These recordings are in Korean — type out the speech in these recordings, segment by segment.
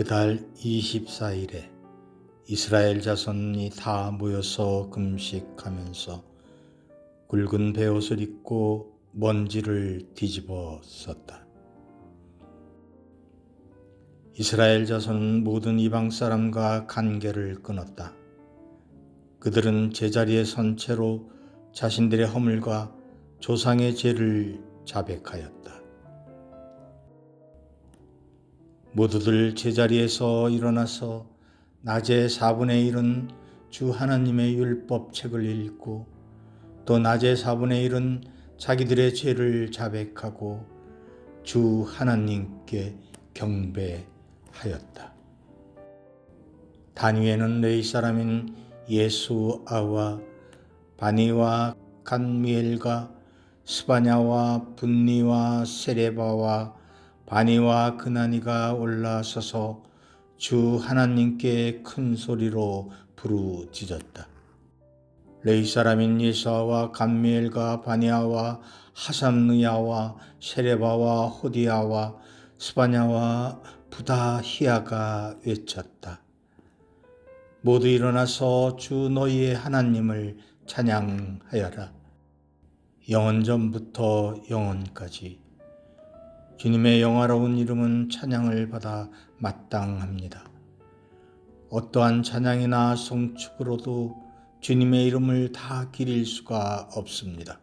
그달 24일에 이스라엘 자손이 다 모여서 금식하면서 굵은 베옷을 입고 먼지를 뒤집어 썼다. 이스라엘 자손은 모든 이방 사람과 관계를 끊었다. 그들은 제자리에 선 채로 자신들의 허물과 조상의 죄를 자백하였다. 모두들 제자리에서 일어나서 낮에 4분의 1은 주 하나님의 율법 책을 읽고 또 낮에 4분의 1은 자기들의 죄를 자백하고 주 하나님께 경배하였다. 단위에는 레이 사람인 예수아와 바니와 간미엘과 스바냐와 분니와 세레바와 바니와 그나니가 올라서서 주 하나님께 큰 소리로 부르짖었다. 레이 사람인 예사와 감미엘과 바니아와 하삼느야와 세레바와 호디아와 스바냐와 부다히아가 외쳤다. 모두 일어나서 주 너희의 하나님을 찬양하여라. 영원 전부터 영원까지 주님의 영화로운 이름은 찬양을 받아 마땅합니다. 어떠한 찬양이나 송축으로도 주님의 이름을 다 기릴 수가 없습니다.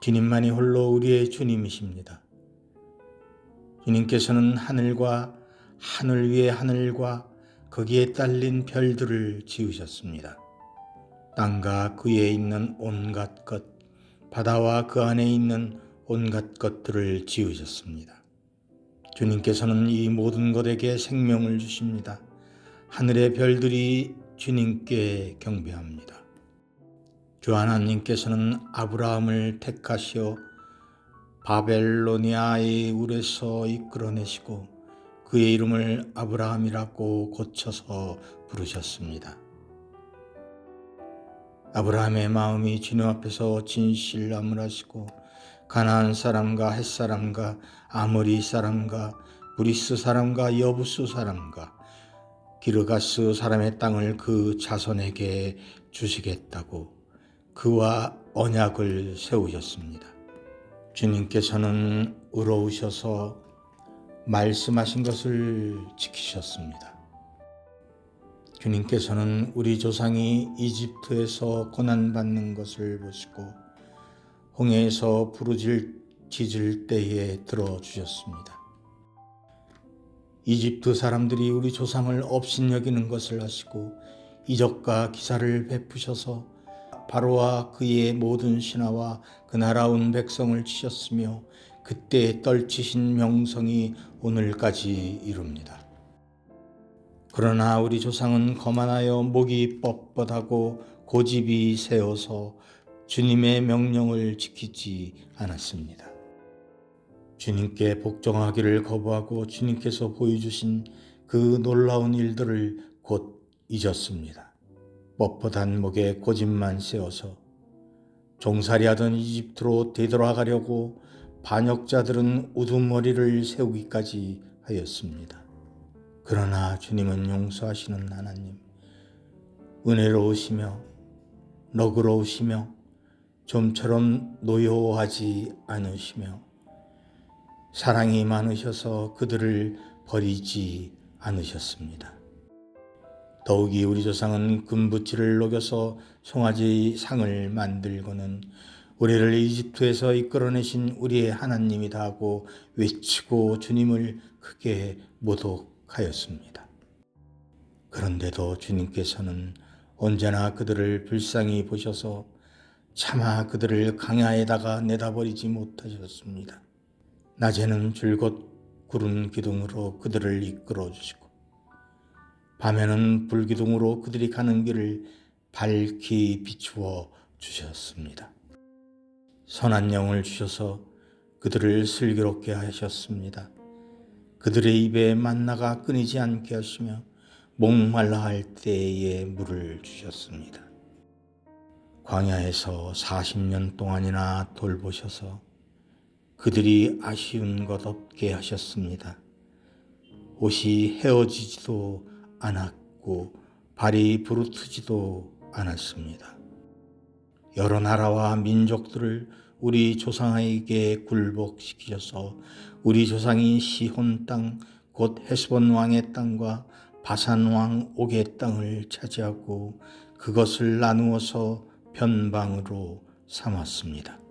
주님만이 홀로 우리의 주님이십니다. 주님께서는 하늘과 하늘 위의 하늘과 거기에 딸린 별들을 지으셨습니다. 땅과 그에 있는 온갖 것, 바다와 그 안에 있는 온갖 것들을 지으셨습니다. 주님께서는 이 모든 것에게 생명을 주십니다. 하늘의 별들이 주님께 경배합니다. 주 하나님께서는 아브라함을 택하시어 바벨로니아의 울에서 이끌어내시고 그의 이름을 아브라함이라고 고쳐서 부르셨습니다. 아브라함의 마음이 주님 앞에서 진실함을 하시고 가나안 사람과 햇 사람과 아모리 사람과 브리스 사람과 여부스 사람과 기르가스 사람의 땅을 그 자손에게 주시겠다고 그와 언약을 세우셨습니다. 주님께서는 의로우셔서 말씀하신 것을 지키셨습니다. 주님께서는 우리 조상이 이집트에서 고난받는 것을 보시고 홍해에서 부르질 짖을 때에 들어주셨습니다. 이집트 사람들이 우리 조상을 업신여기는 것을 하시고 이적과 기사를 베푸셔서 바로와 그의 모든 신하와 그 나라 온 백성을 치셨으며 그때 떨치신 명성이 오늘까지 이룹니다. 그러나 우리 조상은 거만하여 목이 뻣뻣하고 고집이 세어서 주님의 명령을 지키지 않았습니다. 주님께 복종하기를 거부하고 주님께서 보여주신 그 놀라운 일들을 곧 잊었습니다. 뻣뻣한 목에 고집만 세워서 종살이하던 이집트로 되돌아가려고 반역자들은 우두머리를 세우기까지 하였습니다. 그러나 주님은 용서하시는 하나님, 은혜로우시며 너그러우시며 좀처럼 노여워하지 않으시며 사랑이 많으셔서 그들을 버리지 않으셨습니다. 더욱이 우리 조상은 금부치를 녹여서 송아지 상을 만들고는 우리를 이집트에서 이끌어내신 우리의 하나님이다 하고 외치고 주님을 크게 모독하였습니다. 그런데도 주님께서는 언제나 그들을 불쌍히 보셔서 차마 그들을 강야에다가 내다버리지 못하셨습니다. 낮에는 줄곧 구름 기둥으로 그들을 이끌어 주시고 밤에는 불 기둥으로 그들이 가는 길을 밝히 비추어 주셨습니다. 선한 영을 주셔서 그들을 슬기롭게 하셨습니다. 그들의 입에 만나가 끊이지 않게 하시며 목말라 할 때에 물을 주셨습니다. 광야에서 40년 동안이나 돌보셔서 그들이 아쉬운 것 없게 하셨습니다. 옷이 헤어지지도 않았고 발이 부르트지도 않았습니다. 여러 나라와 민족들을 우리 조상에게 굴복시키셔서 우리 조상이 시혼 땅, 곧 헤스본 왕의 땅과 바산 왕 옥의 땅을 차지하고 그것을 나누어서 변방으로 삼았습니다.